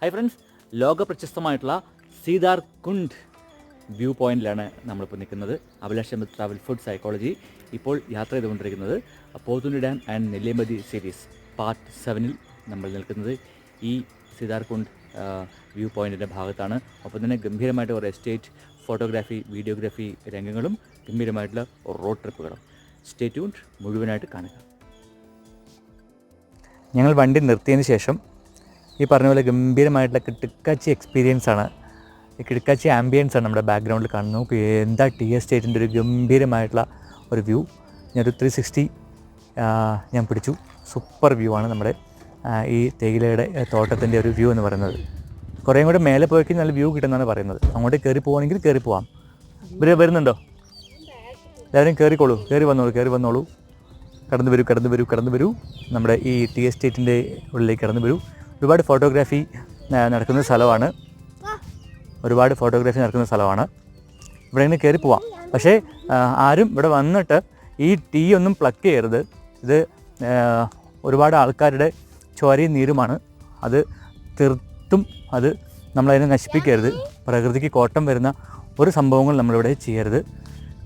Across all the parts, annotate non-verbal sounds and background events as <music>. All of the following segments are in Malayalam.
ഹായ് ഫ്രണ്ട്സ് ലോക പ്രശസ്തമായിട്ടുള്ള സീതാർ കുണ്ട് വ്യൂ പോയിന്റിലാണ് നമ്മളിപ്പോൾ നിൽക്കുന്നത്. അഭിലാഷം ട്രാവൽ ഫുഡ് സൈക്കോളജി ഇപ്പോൾ യാത്ര ചെയ്തുകൊണ്ടിരിക്കുന്നത്. Pothundi dam and Nelliyampathy series part സെവനിൽ നമ്മൾ നിൽക്കുന്നത്. ഈ സീതാർ കുണ്ട് വ്യൂ പോയിന്റിന്റെ ഭാഗത്താണ്. ഒപ്പം തന്നെ ഗംഭീരമായിട്ട് ഒരു എസ്റ്റേറ്റ് ഫോട്ടോഗ്രാഫി വീഡിയോഗ്രാഫി രംഗങ്ങളും ഗംഭീരമായിട്ടുള്ള റോഡ് ട്രിപ്പുകളും സ്റ്റേ ട്യൂൺഡ് മുഴുവനായിട്ട് കാണുക. ഞങ്ങൾ വണ്ടി നിർത്തിയതിന് ശേഷം ഈ പറഞ്ഞ പോലെ ഗംഭീരമായിട്ടുള്ള കിടക്കാച്ചി എക്സ്പീരിയൻസ് ആണ്. ഈ കിടക്കാച്ചി ആംബിയൻസ് ആണ് നമ്മുടെ ബാക്ക്ഗ്രൗണ്ടിൽ കാണുന്നത്. എന്താ ടി എസ്റ്റേറ്റിന്റെ ഒരു ഗംഭീരമായിട്ടുള്ള ഒരു വ്യൂ ഞാനൊരു ത്രീ സിക്സ്റ്റി ഞാൻ പിടിച്ചു. സൂപ്പർ വ്യൂ ആണ് നമ്മുടെ ഈ തേയിലയുടെ തോട്ടത്തിന്റെ ഒരു വ്യൂ എന്ന് പറയുന്നത്. കുറേ കൂടെ മേലെ പോയി നല്ല വ്യൂ കിട്ടുന്നതാണ് പറയുന്നത്. അങ്ങോട്ട് കയറി പോകണമെങ്കിൽ കയറി പോവാം. ഇവർ വരുന്നുണ്ടോ? എല്ലാവരും കയറിക്കോളൂ കയറി വന്നോളൂ കയറി വന്നോളൂ. കടന്നു വരൂ കടന്നു വരൂ കടന്നു വരൂ. നമ്മുടെ ഈ ടി എസ്റ്റേറ്റിന്റെ ഉള്ളിലേക്ക് കടന്നു വരൂ. ഒരുപാട് ഫോട്ടോഗ്രാഫി നടക്കുന്ന സ്ഥലമാണ്. ഒരുപാട് ഫോട്ടോഗ്രാഫി നടക്കുന്ന സ്ഥലമാണ്. ഇവിടെ ഇങ്ങനെ കയറി പോവാം. പക്ഷേ ആരും ഇവിടെ വന്നിട്ട് ഈ ടീ ഒന്നും പ്ലക്ക് ചെയ്യരുത്. ഇത് ഒരുപാട് ആൾക്കാരുടെ ചോരയും നീരുമാണ്. അത് തീർത്തും അത് നമ്മളതിനെ നശിപ്പിക്കരുത്. പ്രകൃതിക്ക് കോട്ടം വരുന്ന ഒരു സംഭവങ്ങൾ നമ്മളിവിടെ ചെയ്യരുത്.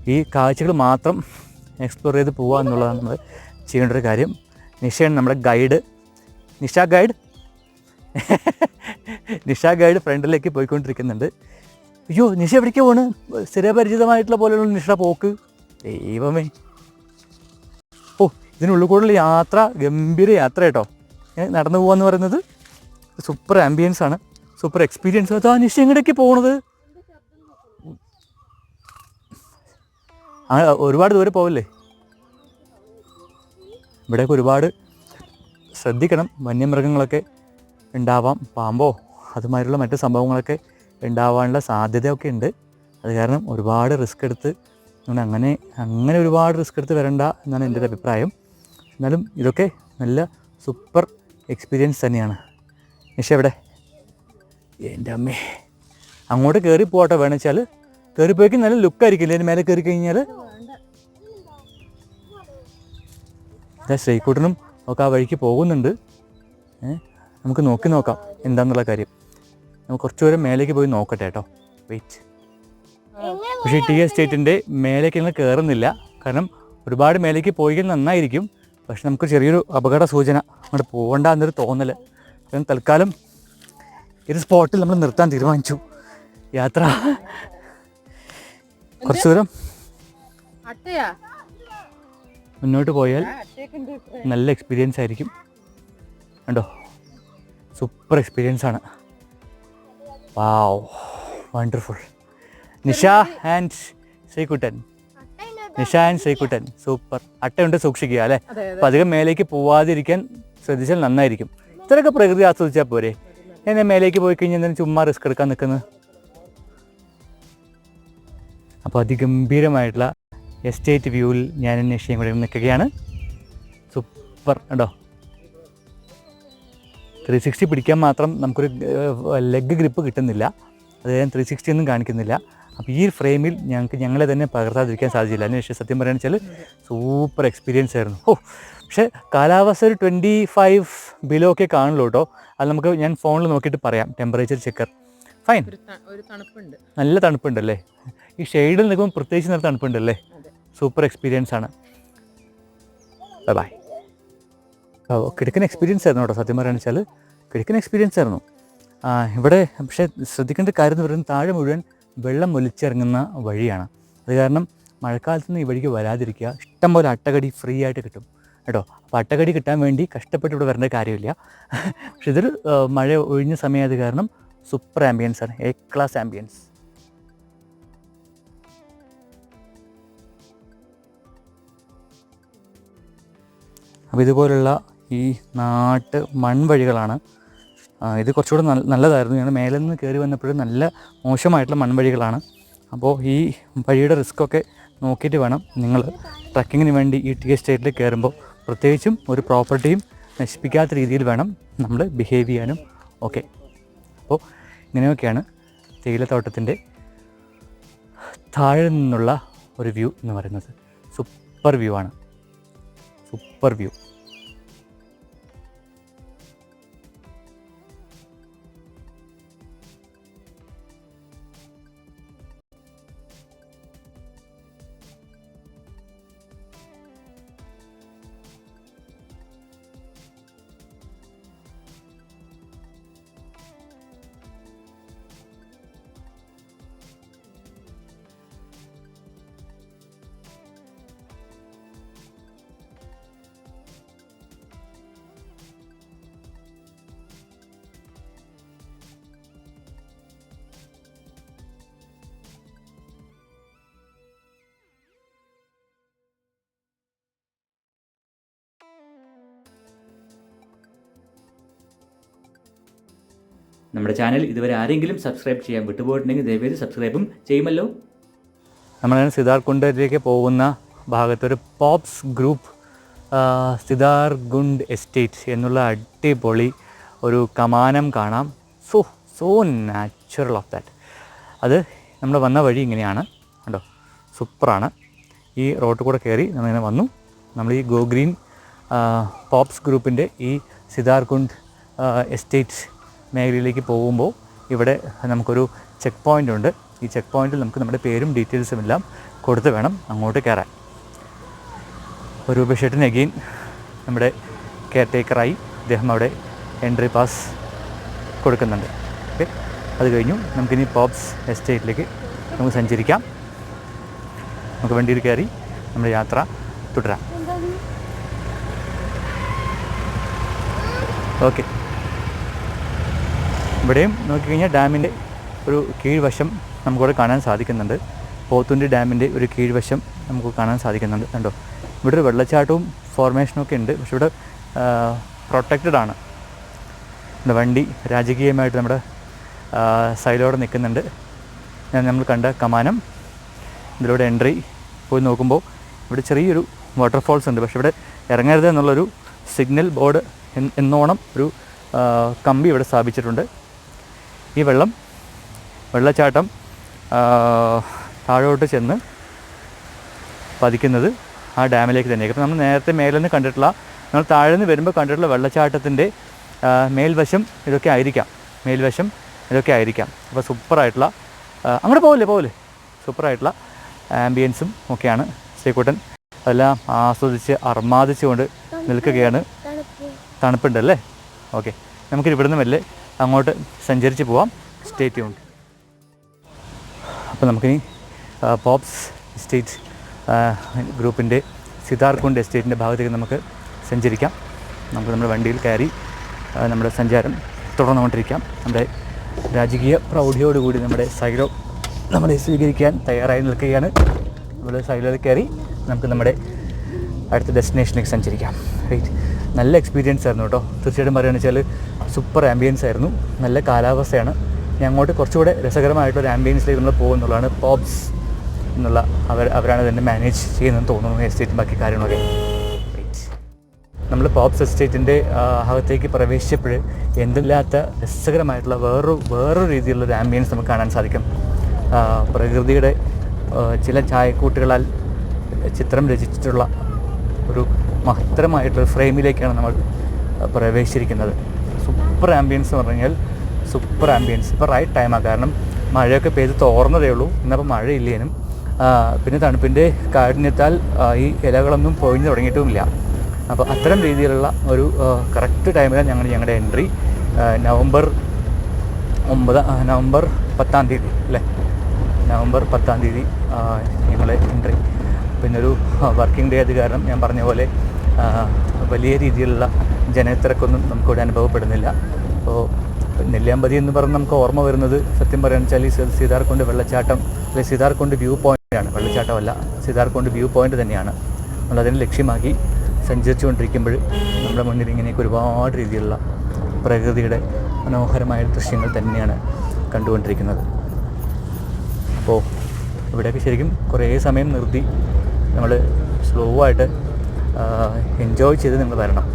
ഈ കാഴ്ചകൾ മാത്രം എക്സ്പ്ലോർ ചെയ്ത് പോവുക എന്നുള്ളതാണ് നമ്മൾ ചെയ്യേണ്ട ഒരു കാര്യം. നിഷയാണ് നമ്മുടെ guide Nisha guide <laughs> Nisha guide ഫ്രണ്ടിലേക്ക് പോയിക്കൊണ്ടിരിക്കുന്നുണ്ട്. അയ്യോ നിഷ എവിടേക്ക് പോണ്? സ്ഥിരപരിചിതമായിട്ടുള്ള പോലെയുള്ള നിഷ പോക്ക്. ദൈവമേ. ഓ ഇതിനുള്ളിൽ കൂടുതൽ യാത്ര ഗംഭീര യാത്ര കേട്ടോ. നടന്നു പോകാന്ന് പറയുന്നത് സൂപ്പർ ആംബിയൻസ് ആണ്. സൂപ്പർ എക്സ്പീരിയൻസ് അതാ നിഷ എങ്ങടേക്ക് പോണത്? ഒരുപാട് ദൂരെ പോവല്ലേ? ഇവിടെയൊക്കെ ഒരുപാട് ശ്രദ്ധിക്കണം. വന്യമൃഗങ്ങളൊക്കെ ഉണ്ടാവാം. പാമ്പോ അതുമാതിരിയുള്ള മറ്റു സംഭവങ്ങളൊക്കെ ഉണ്ടാവാനുള്ള സാധ്യതയൊക്കെ ഉണ്ട് അത് കാരണം ഒരുപാട് റിസ്ക് എടുത്ത് അതുകൊണ്ട് അങ്ങനെ അങ്ങനെ ഒരുപാട് റിസ്ക് എടുത്ത് വരണ്ട എന്നാണ് എന്റെ ഒരു അഭിപ്രായം. എന്നാലും ഇതൊക്കെ നല്ല സൂപ്പർ എക്സ്പീരിയൻസ് തന്നെയാണ്. നിഷ എവിടെ? എന്റെ അമ്മേ. അങ്ങോട്ട് കയറി പോകട്ടെ വേണമെന്ന് വെച്ചാൽ കയറി പോയിക്ക് നല്ല ലുക്കായിരിക്കില്ലേ അതിന് മേലെ കയറി കഴിഞ്ഞാൽ ശ്രീക്കുട്ടനും ഒക്കെ ആ വഴിക്ക് പോകുന്നുണ്ട്. ഏ? നമുക്ക് നോക്കി നോക്കാം എന്താന്നുള്ള കാര്യം. നമുക്ക് കുറച്ച് ദൂരം മേലേക്ക് പോയി നോക്കട്ടെ കേട്ടോ. വെയിറ്റ് പക്ഷേ ടി എസ്റ്റേറ്റിന്റെ മേലേക്ക് ഞങ്ങൾ കയറുന്നില്ല കാരണം ഒരുപാട് മേലേക്ക് പോയി നന്നായിരിക്കും. പക്ഷെ നമുക്ക് ചെറിയൊരു അപകട സൂചന അങ്ങോട്ട് പോകണ്ട എന്നൊരു തോന്നൽ. കാരണം തൽക്കാലം ഒരു സ്പോട്ടിൽ നമ്മൾ നിർത്താൻ തീരുമാനിച്ചു. യാത്ര. കുറച്ച് ദൂരം മുന്നോട്ട് പോയാൽ. നല്ല എക്സ്പീരിയൻസ് ആയിരിക്കും. കണ്ടോ? സൂപ്പർ എക്സ്പീരിയൻസ് ആണ്. Wow wonderful Nisha and Sreekuttan. Nisha and Sreekuttan super. അട്ടയുണ്ട് സൂക്ഷിക്കുക അല്ലേ? അപ്പം അധികം മേലേക്ക് പോവാതിരിക്കാൻ ശ്രദ്ധിച്ചാൽ നന്നായിരിക്കും. ഇത്രയൊക്കെ പ്രകൃതി ആസ്വദിച്ചാൽ പോരെ? ഞാൻ മേലേക്ക് പോയി കഴിഞ്ഞാൽ എന്തിനും ചുമ്മാ റിസ്ക് എടുക്കാൻ നിൽക്കുന്നത്. അപ്പോൾ അതിഗംഭീരമായിട്ടുള്ള എസ്റ്റേറ്റ് വ്യൂവിൽ ഞാൻ നിഷയും കൂടെ നിൽക്കുകയാണ്. സൂപ്പർ കണ്ടോ? ത്രീ സിക്സ്റ്റി പിടിക്കാൻ മാത്രം നമുക്കൊരു ലെഗ് ഗ്രിപ്പ് കിട്ടുന്നില്ല. അതായത് ത്രീ സിക്സ്റ്റി ഒന്നും കാണിക്കുന്നില്ല. അപ്പോൾ ഈ ഫ്രെയിമിൽ ഞങ്ങൾക്ക് ഞങ്ങളെ തന്നെ പകർത്താതിരിക്കാൻ സാധിച്ചില്ല. അതിനുശേഷം സത്യം പറയുകയാണെന്ന് വെച്ചാൽ സൂപ്പർ എക്സ്പീരിയൻസ് ആയിരുന്നു. ഓ പക്ഷേ കാലാവസ്ഥ ഒരു ട്വന്റി ഫൈവ് ബിലോ ഒക്കെ കാണുള്ളൂ കേട്ടോ അത് നമുക്ക് ഞാൻ ഫോണിൽ നോക്കിയിട്ട് പറയാം. ടെമ്പറേച്ചർ ചെക്കർ ഫൈൻ നല്ല തണുപ്പുണ്ടല്ലേ? ഈ ഷെയ്ഡിൽ നിൽക്കുമ്പോൾ പ്രത്യേകിച്ച് നല്ല തണുപ്പുണ്ടല്ലേ? സൂപ്പർ എക്സ്പീരിയൻസ് ആണ്. ബൈ കിടക്കുന്ന എക്സ്പീരിയൻസ് ആയിരുന്നു കേട്ടോ. സത്യം പറയുകയാണെന്ന് വെച്ചാൽ കിടക്കുന്ന എക്സ്പീരിയൻസ് ആയിരുന്നു. ഇവിടെ പക്ഷേ ശ്രദ്ധിക്കേണ്ട കാര്യം എന്ന് പറയുന്നത് താഴെ മുഴുവൻ വെള്ളം ഒലിച്ചിറങ്ങുന്ന വഴിയാണ്. അത് കാരണം മഴക്കാലത്ത് നിന്ന് ഈ വഴിക്ക് വരാതിരിക്കുക. ഇഷ്ടംപോലെ അട്ടകടി ഫ്രീ ആയിട്ട് കിട്ടും കേട്ടോ. അപ്പോൾ അട്ടകടി കിട്ടാൻ വേണ്ടി കഷ്ടപ്പെട്ട് ഇവിടെ വരേണ്ട കാര്യമില്ല. പക്ഷെ ഇതൊരു മഴ ഒഴിഞ്ഞ സമയമായത് കാരണം സൂപ്പർ ആംബിയൻസ് ആണ്. എ ക്ലാസ് ആംബിയൻസ് അപ്പോൾ ഇതുപോലുള്ള ഈ നാട്ട് മൺവഴികളാണ്. ഇത് കുറച്ചുകൂടെ നല്ല നല്ലതായിരുന്നു. ഞങ്ങൾ മേലെ നിന്ന് കയറി വന്നപ്പോഴും നല്ല മോശമായിട്ടുള്ള മൺവഴികളാണ്. അപ്പോൾ ഈ വഴിയുടെ റിസ്ക്കൊക്കെ നോക്കിയിട്ട് വേണം നിങ്ങൾ ട്രക്കിങ്ങിന് വേണ്ടി ഈ ടി എസ്റ്റേറ്റിൽ കയറുമ്പോൾ പ്രത്യേകിച്ചും ഒരു പ്രോപ്പർട്ടിയും നശിപ്പിക്കാത്ത രീതിയിൽ വേണം നമ്മൾ ബിഹേവ് ചെയ്യാനും. ഓക്കെ അപ്പോൾ ഇങ്ങനെയൊക്കെയാണ് തേയിലത്തോട്ടത്തിന്റെ താഴെ നിന്നുള്ള ഒരു വ്യൂ എന്ന് പറയുന്നത്. സൂപ്പർ വ്യൂ ആണ്. സൂപ്പർ വ്യൂ നമ്മുടെ ചാനൽ ഇതുവരെ ആരെങ്കിലും സബ്സ്ക്രൈബ് ചെയ്യാൻ വിട്ടുപോയിട്ടുണ്ടെങ്കിൽ ദയവേത് സബ്സ്ക്രൈബും ചെയ്യുമല്ലോ. നമ്മളാണ് സിദ്ധാർകുണ്ടിലേക്ക് പോകുന്ന ഭാഗത്തൊരു pops group Sidar Gund estate എന്നുള്ള അടിപൊളി ഒരു കമാനം കാണാം. So so natural of that അത് നമ്മൾ വന്ന വഴി ഇങ്ങനെയാണ്. കണ്ടോ? സൂപ്പറാണ്. ഈ റോട്ടിൽ കൂടെ കയറി നമ്മളിങ്ങനെ വന്നു. നമ്മൾ ഈ ഗോ ഗ്രീൻ പോപ്സ് ഗ്രൂപ്പിന്റെ ഈ സിദാർകുണ്ട് എസ്റ്റേറ്റ് മേഖലയിലേക്ക് പോകുമ്പോൾ ഇവിടെ നമുക്കൊരു ചെക്ക് പോയിന്റ് ഉണ്ട്. ഈ ചെക്ക് പോയിന്റിൽ നമുക്ക് നമ്മുടെ പേരും ഡീറ്റെയിൽസും എല്ലാം കൊടുത്ത് വേണം അങ്ങോട്ട് കയറാൻ. ഒരു ബഷേട്ടിന് അഗെയിൻ നമ്മുടെ കെയർ ടേക്കറായി അദ്ദേഹം അവിടെ എൻട്രി പാസ് കൊടുക്കുന്നുണ്ട്. ഓക്കെ അത് കഴിഞ്ഞു നമുക്കിനി പോപ്സ് എസ്റ്റേറ്റിലേക്ക് നമുക്ക് സഞ്ചരിക്കാം. നമുക്ക് വണ്ടിയിൽ കയറി നമ്മുടെ യാത്ര തുടരാം. ഓക്കെ ഇവിടെയും നോക്കിക്കഴിഞ്ഞാൽ ഡാമിന്റെ ഒരു കീഴ്വശം നമുക്കിവിടെ കാണാൻ സാധിക്കുന്നുണ്ട്. പോത്തുണ്ടി ഡാമിന്റെ ഒരു കീഴ്വശം നമുക്ക് കാണാൻ സാധിക്കുന്നുണ്ട് കണ്ടോ? ഇവിടെ ഒരു വെള്ളച്ചാട്ടവും ഫോർമേഷനും ഒക്കെ ഉണ്ട്. പക്ഷെ ഇവിടെ പ്രൊട്ടക്റ്റഡ് ആണ്. വണ്ടി രാജകീയമായിട്ട് നമ്മുടെ സൈഡിലൂടെ നിൽക്കുന്നുണ്ട്. ഞാൻ നമ്മൾ കണ്ട കമാനം ഇതിലൂടെ എൻട്രി പോയി നോക്കുമ്പോൾ ഇവിടെ ചെറിയൊരു വാട്ടർഫോൾസ് ഉണ്ട്. പക്ഷെ ഇവിടെ ഇറങ്ങരുത് എന്നുള്ളൊരു സിഗ്നൽ ബോർഡ് എന്നോണം ഒരു കമ്പി ഇവിടെ സ്ഥാപിച്ചിട്ടുണ്ട്. ഈ വെള്ളം വെള്ളച്ചാട്ടം താഴോട്ട് ചെന്ന് പതിക്കുന്നത് ആ ഡാമിലേക്ക് തന്നെയായിരിക്കും. അപ്പോൾ നമ്മൾ നേരത്തെ മേലെ നിന്ന് കണ്ടിട്ടുള്ള നമ്മൾ താഴെ നിന്ന് വരുമ്പോൾ കണ്ടിട്ടുള്ള വെള്ളച്ചാട്ടത്തിന്റെ മേൽവശം ഇതൊക്കെ ആയിരിക്കാം. മേൽവശം ഇതൊക്കെ ആയിരിക്കാം. അപ്പോൾ സൂപ്പറായിട്ടുള്ള അങ്ങോട്ട് പോകില്ലേ പോകില്ലേ സൂപ്പറായിട്ടുള്ള ആംബിയൻസും ഒക്കെയാണ് ശ്രീകുട്ടൻ. അതെല്ലാം ആസ്വദിച്ച് അർമാദിച്ചുകൊണ്ട് നിൽക്കുകയാണ്. തണുപ്പുണ്ടല്ലേ? ഓക്കെ. നമുക്കിവിടുന്ന് മെല്ലെ അങ്ങോട്ട് സഞ്ചരിച്ച് പോവാം. സ്റ്റേറ്റ് ഉണ്ട് അപ്പോൾ നമുക്കിനി പോപ്സ് എസ്റ്റേറ്റ് ഗ്രൂപ്പിന്റെ സിതാർകുണ്ട് എസ്റ്റേറ്റിന്റെ ഭാഗത്തേക്ക് നമുക്ക് സഞ്ചരിക്കാം. നമുക്ക് നമ്മുടെ വണ്ടിയിൽ കയറി നമ്മുടെ സഞ്ചാരം തുടർന്നുകൊണ്ടിരിക്കാം. നമ്മുടെ രാജകീയ പ്രൗഢിയോടുകൂടി നമ്മുടെ സൈലോ നമ്മളെ സ്വീകരിക്കാൻ തയ്യാറായി നിൽക്കുകയാണ്. നമ്മൾ സൈലോയിൽ കയറി നമുക്ക് നമ്മുടെ അടുത്ത ഡെസ്റ്റിനേഷനിലേക്ക് സഞ്ചരിക്കാം. റൈറ്റ് നല്ല എക്സ്പീരിയൻസ് ആയിരുന്നു കേട്ടോ. തീർച്ചയായിട്ടും പറയുകയാണെന്ന് വെച്ചാൽ സൂപ്പർ ആംബിയൻസ് ആയിരുന്നു. നല്ല കാലാവസ്ഥയാണ്. ഞാൻ അങ്ങോട്ട് കുറച്ചുകൂടെ രസകരമായിട്ടൊരു ആംബിയൻസിലേക്ക് നമ്മൾ പോകുന്നുള്ളതാണ് പോപ്സ് എന്നുള്ള അവർ അവരാണ് തന്നെ മാനേജ് ചെയ്യുന്നതെന്ന് തോന്നുന്നു എസ്റ്റേറ്റും ബാക്കി കാര്യങ്ങളൊക്കെ. നമ്മൾ പോപ്സ് എസ്റ്റേറ്റിന്റെ അകത്തേക്ക് പ്രവേശിച്ചപ്പോൾ എന്തില്ലാത്ത രസകരമായിട്ടുള്ള വേറൊരു വേറൊരു രീതിയിലുള്ള ഒരു ആംബിയൻസ് നമുക്ക് കാണാൻ സാധിക്കും. പ്രകൃതിയുടെ ചില ചായക്കൂട്ടുകളാൽ ചിത്രം രചിച്ചിട്ടുള്ള ഒരു മഹത്തരമായിട്ടുള്ള ഫ്രെയിമിലേക്കാണ് നമ്മൾ പ്രവേശിച്ചിരിക്കുന്നത്. സൂപ്പർ ആംബിയൻസ് എന്ന് പറഞ്ഞു കഴിഞ്ഞാൽ സൂപ്പർ ആംബിയൻസ് ഇപ്പോൾ റൈറ്റ് ടൈമാണ് കാരണം മഴയൊക്കെ പെയ്ത് തോർന്നതേ ഉള്ളൂ. ഇന്നപ്പോൾ മഴയില്ലേനും. പിന്നെ തണുപ്പിന്റെ കാഠിന്യത്താൽ ഈ ഇലകളൊന്നും പൊഴിഞ്ഞു തുടങ്ങിയിട്ടുമില്ല. അപ്പോൾ അത്തരം രീതിയിലുള്ള ഒരു കറക്റ്റ് ടൈമിലാണ് ഞങ്ങൾ ഞങ്ങളുടെ എൻട്രി നവംബർ ഒമ്പത് നവംബർ പത്താം തീയതി അല്ലേ? നവംബർ പത്താം തീയതി ഞങ്ങളെ എൻട്രി പിന്നെ ഒരു വർക്കിംഗ് ഡേ അത് കാരണം ഞാൻ പറഞ്ഞ പോലെ വലിയ രീതിയിലുള്ള ജനത്തിരക്കൊന്നും നമുക്കിവിടെ അനുഭവപ്പെടുന്നില്ല. അപ്പോൾ നെല്ലിയാമ്പതി എന്ന് പറഞ്ഞ് നമുക്ക് ഓർമ്മ വരുന്നത് സത്യം പറയുകയാണെന്ന് വെച്ചാൽ ഈ സി- സീതാർകുണ്ട് വെള്ളച്ചാട്ടം അല്ലെങ്കിൽ സീതാർക്കുണ്ട് വ്യൂ പോയിന്റാണ് വെള്ളച്ചാട്ടമല്ല സീതാർക്കുണ്ട് വ്യൂ പോയിന്റ് തന്നെയാണ്. നമ്മളതിനെ ലക്ഷ്യമാക്കി സഞ്ചരിച്ചുകൊണ്ടിരിക്കുമ്പോൾ നമ്മുടെ മുന്നിൽ ഇങ്ങനെയൊക്കെ ഒരുപാട് രീതിയിലുള്ള പ്രകൃതിയുടെ മനോഹരമായ ദൃശ്യങ്ങൾ തന്നെയാണ് കണ്ടുകൊണ്ടിരിക്കുന്നത്. അപ്പോൾ ഇവിടെയൊക്കെ ശരിക്കും കുറേ സമയം നിർത്തി. നമ്മൾ സ്ലോ ആയിട്ട് എൻജോയ് ചെയ്ത് നിങ്ങൾ വരണം.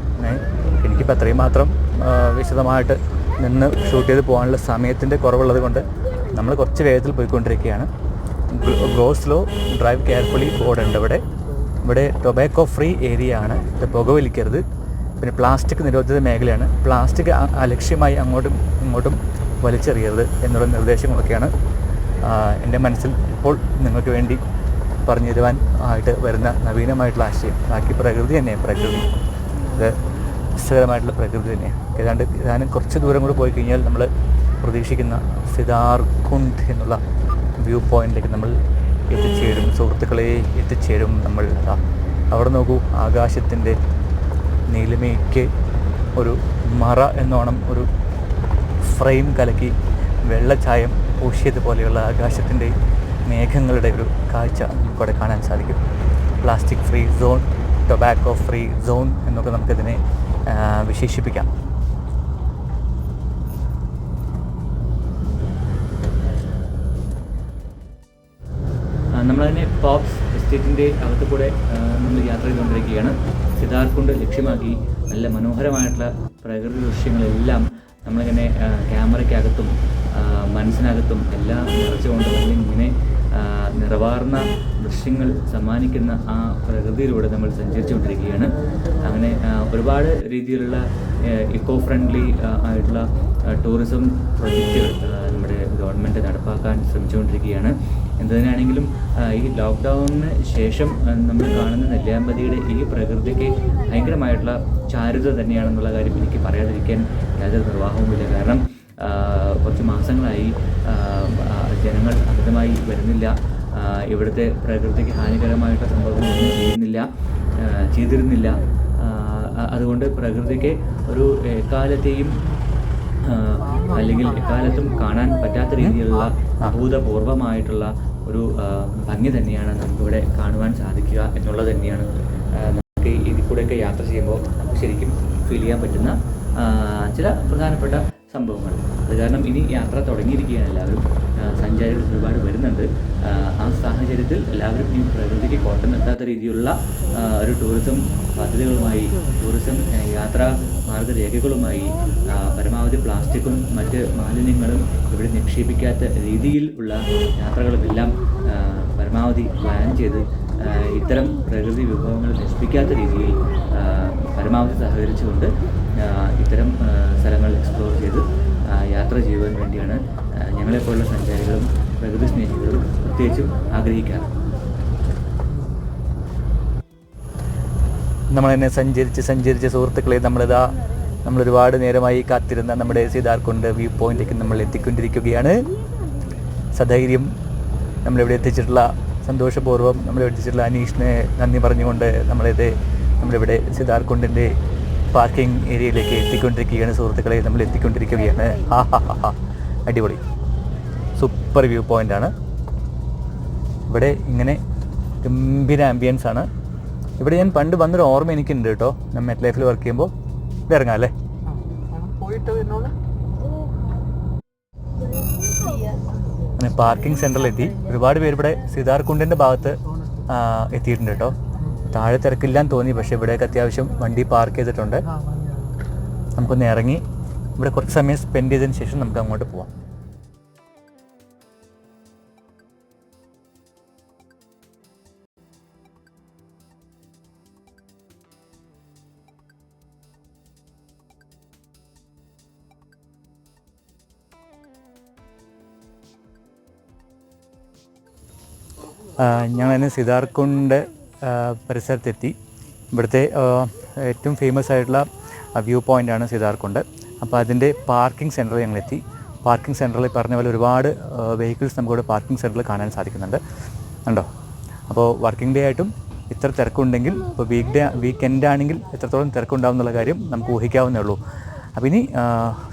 എനിക്കിപ്പോൾ അത്രയും മാത്രം വിശദമായിട്ട് നിന്ന് ഷൂട്ട് ചെയ്ത് പോകാനുള്ള സമയത്തിന്റെ കുറവുള്ളത് കൊണ്ട് നമ്മൾ കുറച്ച് വേഗത്തിൽ പോയിക്കൊണ്ടിരിക്കുകയാണ്. ഗ്രോ സ്ലോ ഡ്രൈവ് കെയർഫുള്ളി ബോർഡുണ്ട് ഇവിടെ ഇവിടെ ടൊബാക്കോ ഫ്രീ ഏരിയ ആണ്. ഇത് പുകവലിക്കരുത്. പിന്നെ പ്ലാസ്റ്റിക് നിരോധിത മേഖലയാണ്. പ്ലാസ്റ്റിക് അലക്ഷ്യമായി അങ്ങോട്ടും ഇങ്ങോട്ടും വലിച്ചെറിയരുത് എന്നുള്ള നിർദ്ദേശങ്ങളൊക്കെയാണ് എന്റെ മനസ്സിൽ ഇപ്പോൾ നിങ്ങൾക്ക് വേണ്ടി പറഞ്ഞു തരുവാൻ ആയിട്ട് വരുന്ന നവീനമായിട്ടുള്ള ആശയം. ബാക്കി പ്രകൃതി തന്നെയാണ് പ്രകൃതി. അത് സ്ഥിരമായിട്ടുള്ള പ്രകൃതി തന്നെയാണ്. ഏതാണ്ട് ഏതാനും കുറച്ച് ദൂരം കൂടി പോയി കഴിഞ്ഞാൽ നമ്മൾ പ്രതീക്ഷിക്കുന്ന സിതാർകുണ്ട് എന്നുള്ള വ്യൂ പോയിന്റിലേക്ക് നമ്മൾ എത്തിച്ചേരും. സുഹൃത്തുക്കളെ എത്തിച്ചേരും നമ്മൾ. അവിടെ നോക്കൂ ആകാശത്തിന്റെ നീലിമയ്ക്ക് ഒരു മറ എന്നോണം ഒരു ഫ്രെയിം കലക്കി വെള്ളച്ചായം പൂശിയതുപോലെയുള്ള ആകാശത്തിന്റെ മേഘങ്ങളുടെ ഒരു കാഴ്ച നമുക്കവിടെ കാണാൻ സാധിക്കും. Plastic free zone tobacco free zone എന്നൊക്കെ നമുക്കിതിനെ വിശേഷിപ്പിക്കാം. നമ്മളതിനെ പോപ്സ് എസ്റ്റേറ്റിന്റെ അകത്ത് കൂടെ നമ്മൾ യാത്ര ചെയ്തുകൊണ്ടിരിക്കുകയാണ്. സിദ്ധാർത്ഥ് കൊണ്ട് ലക്ഷ്യമാക്കി നല്ല മനോഹരമായിട്ടുള്ള പ്രകൃതി ദൃശ്യങ്ങളെല്ലാം നമ്മളിങ്ങനെ ക്യാമറയ്ക്കകത്തും മനസ്സിനകത്തും എല്ലാം നിറച്ചുകൊണ്ട് നമ്മളിങ്ങനെ നിറവാർന്ന ദൃശ്യങ്ങൾ സമ്മാനിക്കുന്ന ആ പ്രകൃതിയിലൂടെ നമ്മൾ സഞ്ചരിച്ചുകൊണ്ടിരിക്കുകയാണ്. അങ്ങനെ ഒരുപാട് രീതിയിലുള്ള ഇക്കോ ഫ്രണ്ട്ലി ആയിട്ടുള്ള ടൂറിസം പ്രൊജക്റ്റുകൾ നമ്മുടെ ഗവൺമെന്റ് നടപ്പാക്കാൻ ശ്രമിച്ചുകൊണ്ടിരിക്കുകയാണ്. എന്തിനാണെങ്കിലും ഈ ലോക്ക്ഡൗണിന് ശേഷം നമ്മൾ കാണുന്ന നെല്ലിയാമ്പതിയുടെ ഈ പ്രകൃതിക്ക് ഭയങ്കരമായിട്ടുള്ള ചാരുത തന്നെയാണെന്നുള്ള കാര്യം എനിക്ക് പറയാതിരിക്കാൻ യാതൊരു നിർവാഹവുമില്ല. കാരണം കുറച്ച് മാസങ്ങളായി ജനങ്ങൾ അമിതമായി വരുന്നില്ല. ഇവിടുത്തെ പ്രകൃതിക്ക് ഹാനികരമായിട്ടുള്ള സംഭവങ്ങളൊന്നും ചെയ്യുന്നില്ല ചെയ്തിരുന്നില്ല. അതുകൊണ്ട് പ്രകൃതിക്ക് ഒരു എക്കാലത്തെയും അല്ലെങ്കിൽ എക്കാലത്തും കാണാൻ പറ്റാത്ത രീതിയിലുള്ള അഭൂതപൂർവമായിട്ടുള്ള ഒരു ഭംഗി തന്നെയാണ് നമുക്കിവിടെ കാണുവാൻ സാധിക്കുക എന്നുള്ളത് തന്നെയാണ്. നമുക്ക് ഇതിൽ കൂടെയൊക്കെ യാത്ര ചെയ്യുമ്പോൾ നമുക്ക് ശരിക്കും ഫീൽ ചെയ്യാൻ പറ്റുന്ന ചില പ്രധാനപ്പെട്ട സംഭവങ്ങൾ. അത് കാരണം ഇനി യാത്ര തുടങ്ങിയിരിക്കുകയാണ് എല്ലാവരും. സഞ്ചാരികൾ ഒരുപാട് വരുന്നുണ്ട്. ആ, സാഹചര്യത്തിൽ എല്ലാവരും ഈ പ്രകൃതിക്ക് കോട്ടം എത്താത്ത രീതിയിലുള്ള ഒരു ടൂറിസം പദ്ധതികളുമായി ടൂറിസം യാത്രാ മാർഗരേഖകളുമായി പരമാവധി പ്ലാസ്റ്റിക്കും മറ്റ് മാലിന്യങ്ങളും ഇവിടെ നിക്ഷേപിക്കാത്ത രീതിയിൽ ഉള്ള യാത്രകളുമെല്ലാം പരമാവധി പ്ലാൻ ചെയ്ത് ഇത്തരം പ്രകൃതി വിഭവങ്ങൾ നശിപ്പിക്കാത്ത രീതിയിൽ പരമാവധി സഹകരിച്ചുകൊണ്ട് ഇത്തരം സ്ഥലങ്ങൾ എക്സ്പ്ലോർ ചെയ്ത് യാത്ര ചെയ്യുവാൻ വേണ്ടിയാണ് ഞങ്ങളെപ്പോലുള്ള സഞ്ചാരികളും പ്രകൃതി സ്നേഹികളും പ്രത്യേകിച്ചും ആഗ്രഹിക്കാറ്. നമ്മളെന്നെ സഞ്ചരിച്ച് സഞ്ചരിച്ച സുഹൃത്തുക്കളെ നമ്മളിതാ നമ്മൾ ഒരുപാട് നേരമായി കാത്തിരുന്ന നമ്മുടെ സീതാർകുണ്ട് വ്യൂ പോയിന്റിലേക്ക് നമ്മൾ എത്തിക്കൊണ്ടിരിക്കുകയാണ്. സധൈര്യം നമ്മളിവിടെ എത്തിച്ചിട്ടുള്ള സന്തോഷപൂർവം നമ്മളിവിടെ എത്തിച്ചിട്ടുള്ള അനീഷിനെ നന്ദി പറഞ്ഞുകൊണ്ട് നമ്മളിത് നമ്മളിവിടെ സിദ്ധാർക്കുണ്ടിന്റെ പാർക്കിംഗ് ഏരിയയിലേക്ക് എത്തിക്കൊണ്ടിരിക്കുകയാണ്. സുഹൃത്തുക്കളെ നമ്മൾ എത്തിക്കൊണ്ടിരിക്കുകയാണ്. ഹാ ഹാ ഹാ ഹാ. അടിപൊളി. സൂപ്പർ വ്യൂ പോയിന്റാണ് ഇവിടെ ഇങ്ങനെ ഗംഭീര ആംബിയൻസ് ആണ്. ഇവിടെ ഞാൻ പണ്ട് വന്നൊരു ഓർമ്മ എനിക്കുണ്ട് കേട്ടോ. ഞാൻ മെറ്റ് ലൈഫിൽ വർക്ക് ചെയ്യുമ്പോൾ. ഇറങ്ങാം അല്ലേ? പാർക്കിംഗ് സെന്ററിലെത്തി ഒരുപാട് പേര് ഇവിടെ സിതാർകുണ്ടിന്റെ ഭാഗത്ത് എത്തിയിട്ടുണ്ട് കേട്ടോ. താഴെ തിരക്കില്ലാന്ന് തോന്നി പക്ഷെ ഇവിടെയൊക്കെ അത്യാവശ്യം വണ്ടി പാർക്ക് ചെയ്തിട്ടുണ്ട്. നമുക്കൊന്ന് ഇറങ്ങി ഇവിടെ കുറച്ച് സമയം സ്പെൻഡ് ചെയ്തതിന് ശേഷം നമുക്ക് അങ്ങോട്ട് പോവാം. ഞങ്ങൾ സിദ്ധാർക്കുണ്ട് പരിസരത്തെത്തി. ഇവിടുത്തെ ഏറ്റവും ഫേമസ് ആയിട്ടുള്ള വ്യൂ പോയിന്റാണ് സിദ്ധാർക്കുണ്ട്. അപ്പോൾ അതിന്റെ പാർക്കിംഗ് സെന്ററിൽ ഞങ്ങളെത്തി. പാർക്കിംഗ് സെന്ററിൽ പറഞ്ഞ പോലെ ഒരുപാട് വെഹിക്കിൾസ് നമുക്കിവിടെ പാർക്കിംഗ് സെന്ററിൽ കാണാൻ സാധിക്കുന്നുണ്ട്. ഉണ്ടോ അപ്പോൾ വർക്കിംഗ് ഡേ ആയിട്ടും ഇത്ര തിരക്കുണ്ടെങ്കിൽ ഇപ്പോൾ വീക്ക് ഡേ വീക്കെൻഡ് ആണെങ്കിൽ എത്രത്തോളം തിരക്കുണ്ടാവും എന്നുള്ള കാര്യം നമുക്ക് ഊഹിക്കാവുന്നേ ഉള്ളൂ. അപ്പോൾ ഇനി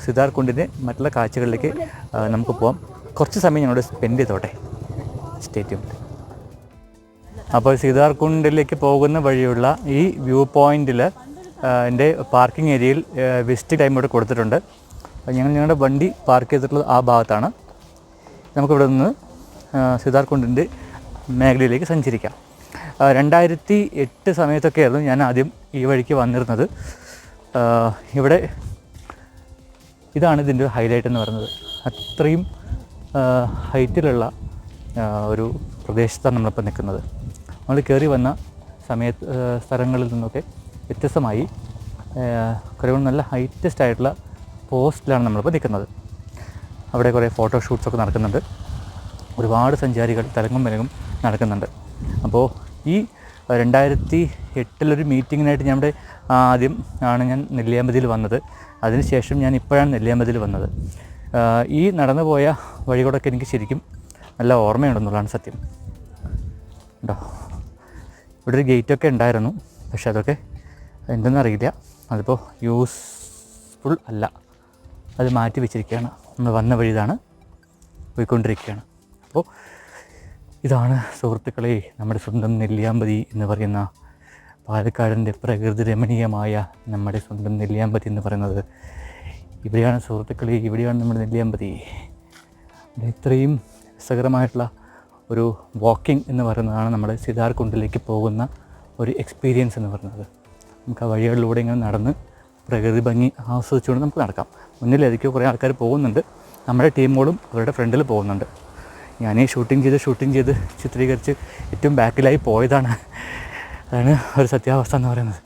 സിദ്ധാർ കുണ്ടിന്റെ മറ്റുള്ള കാഴ്ചകളിലേക്ക് നമുക്ക് പോവാം. കുറച്ച് സമയം ഞങ്ങളോട് സ്പെൻഡ് ചെയ്തോട്ടെ. സ്റ്റേറ്റ്യൂൺ അപ്പോൾ സീതാർകുണ്ടിലേക്ക് പോകുന്ന വഴിയുള്ള ഈ വ്യൂ പോയിന്റിൽ എന്റെ പാർക്കിംഗ് ഏരിയയിൽ വിസിറ്റ് ടൈം ഇവിടെ കൊടുത്തിട്ടുണ്ട്. ഞങ്ങൾ ഞങ്ങളുടെ വണ്ടി പാർക്ക് ചെയ്തിട്ടുള്ളത് ആ ഭാഗത്താണ്. നമുക്കിവിടെ നിന്ന് സീതാർകുണ്ടിന്റെ മേഖലയിലേക്ക് സഞ്ചരിക്കാം. രണ്ടായിരത്തി എട്ട് സമയത്തൊക്കെയായിരുന്നു ഞാൻ ആദ്യം ഈ വഴിക്ക് വന്നിരുന്നത്. ഇവിടെ ഇതാണ് ഇതിന്റെ ഹൈലൈറ്റ് എന്ന് പറയുന്നത്. അത്രയും ഹൈറ്റിലുള്ള ഒരു പ്രദേശത്താണ് നമ്മളിപ്പോൾ നിൽക്കുന്നത്. നമ്മൾ കയറി വന്ന സമയത്ത് സ്ഥലങ്ങളിൽ നിന്നൊക്കെ വ്യത്യസ്തമായി കുറേ നല്ല ഹൈറ്റസ്റ്റ് ആയിട്ടുള്ള പോസ്റ്റിലാണ് നമ്മളിപ്പോൾ നിൽക്കുന്നത്. അവിടെ കുറേ ഫോട്ടോ ഫോട്ടോഷൂട്ട്സൊക്കെ നടക്കുന്നുണ്ട്. ഒരുപാട് സഞ്ചാരികൾ തലങ്ങും വിലങ്ങും നടക്കുന്നുണ്ട്. അപ്പോൾ ഈ രണ്ടായിരത്തി എട്ടിലൊരു മീറ്റിങ്ങിനായിട്ട് ഞാൻ ഇവിടെ ആദ്യം ആണ് ഞാൻ നെല്ലിയാമ്പതിയിൽ വന്നത്. അതിനുശേഷം ഞാൻ ഇപ്പോഴാണ് നെല്ലിയാമ്പതിയിൽ വന്നത്. ഈ നടന്നു പോയ വഴികളൊക്കെ എനിക്ക് ശരിക്കും നല്ല ഓർമ്മയുണ്ടെന്നുള്ളതാണ് സത്യം. ഉണ്ടോ? ഇവിടെ ഒരു ഗേറ്റൊക്കെ ഉണ്ടായിരുന്നു. പക്ഷെ അതൊക്കെ എന്തെന്നറിയില്ല അതിപ്പോൾ യൂസ്ഫുൾ അല്ല. അത് മാറ്റി വെച്ചിരിക്കുകയാണ്. നമ്മൾ വന്ന വഴി ഇതാണ് പോയിക്കൊണ്ടിരിക്കുകയാണ്. അപ്പോൾ ഇതാണ് സുഹൃത്തുക്കളെ നമ്മുടെ സ്വന്തം നെല്ലിയാമ്പതി എന്ന് പറയുന്ന പാലക്കാടിന്റെ പ്രകൃതി രമണീയമായ നമ്മുടെ സ്വന്തം നെല്ലിയാമ്പതി എന്ന് പറയുന്നത്. ഇവിടെയാണ് സുഹൃത്തുക്കളെ ഇവിടെയാണ് നമ്മുടെ നെല്ലിയാമ്പതി. ഇത്രയും രസകരമായിട്ടുള്ള ഒരു വാക്കിംഗ് എന്ന് പറയുന്നതാണ് നമ്മൾ സിതാർ കുണ്ടിലേക്ക് പോകുന്ന ഒരു എക്സ്പീരിയൻസ് എന്ന് പറയുന്നത്. നമുക്ക് ആ വഴികളിലൂടെ ഇങ്ങനെ നടന്ന് പ്രകൃതി ഭംഗി ആസ്വദിച്ചുകൊണ്ട് നമുക്ക് നടക്കാം. മുന്നിലേക്ക് കുറേ ആൾക്കാർ പോകുന്നുണ്ട്. നമ്മുടെ ടീമുകളും അവരുടെ ഫ്രണ്ടിൽ പോകുന്നുണ്ട്. ഞാൻ ഈ ഷൂട്ടിംഗ് ചെയ്ത് ഷൂട്ടിംഗ് ചെയ്ത് ചിത്രീകരിച്ച് ഏറ്റവും ബാക്കിലായി പോയതാണ്. അതാണ് ഒരു സത്യാവസ്ഥ എന്ന് പറയുന്നത്.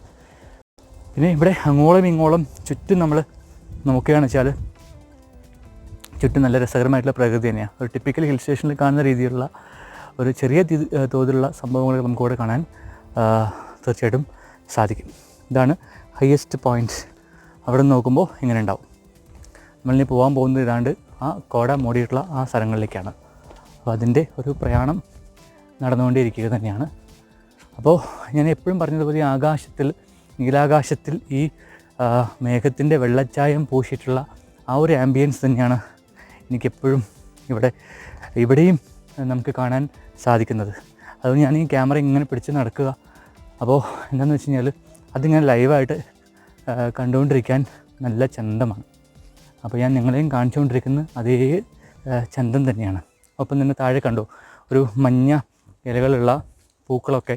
പിന്നെ ഇവിടെ അങ്ങോളം ഇങ്ങോളം ചുറ്റും നമ്മൾ നോക്കുകയാണെന്ന് വെച്ചാൽ ചുറ്റും നല്ല രസകരമായിട്ടുള്ള പ്രകൃതി തന്നെയാണ് ഒരു ടിപ്പിക്കൽ ഹിൽ സ്റ്റേഷനിൽ കാണുന്ന രീതിയിലുള്ള ഒരു ചെറിയ തോതിലുള്ള സംഭവങ്ങൾ നമുക്കിവിടെ കാണാൻ തീർച്ചയായിട്ടും സാധിക്കും. ഇതാണ് ഹയസ്റ്റ് പോയിന്റ് അവിടെ നിന്ന് നോക്കുമ്പോൾ ഇങ്ങനെ ഉണ്ടാവും. നമ്മളിനി പോകാൻ പോകുന്ന ഇതാണ്ട് ആ കോട മൂടിയിട്ടുള്ള ആ സ്ഥലങ്ങളിലേക്കാണ്. അപ്പോൾ അതിന്റെ ഒരു പ്രയാണം നടന്നുകൊണ്ടിരിക്കുക തന്നെയാണ്. അപ്പോൾ ഞാൻ എപ്പോഴും പറഞ്ഞതുപോലെ ആകാശത്തിൽ നീലാകാശത്തിൽ ഈ മേഘത്തിന്റെ വെള്ളച്ചായം പൂശിയിട്ടുള്ള ആ ഒരു ആംബിയൻസ് തന്നെയാണ് എനിക്കെപ്പോഴും ഇവിടെ ഇവിടെയും നമുക്ക് കാണാൻ സാധിക്കുന്നത്. അത് ഞാൻ ഈ ക്യാമറ ഇങ്ങനെ പിടിച്ച് നടക്കുക. അപ്പോൾ എന്താണെന്ന് വെച്ച് കഴിഞ്ഞാൽ അതിങ്ങനെ ലൈവായിട്ട് കണ്ടുകൊണ്ടിരിക്കാൻ നല്ല ചന്തമാണ്. അപ്പോൾ ഞാൻ നിങ്ങളെയും കാണിച്ചുകൊണ്ടിരിക്കുന്ന അതേ ചന്തം തന്നെയാണ്. ഒപ്പം തന്നെ താഴെ കണ്ടു ഒരു മഞ്ഞ ഇലകളുള്ള പൂക്കളൊക്കെ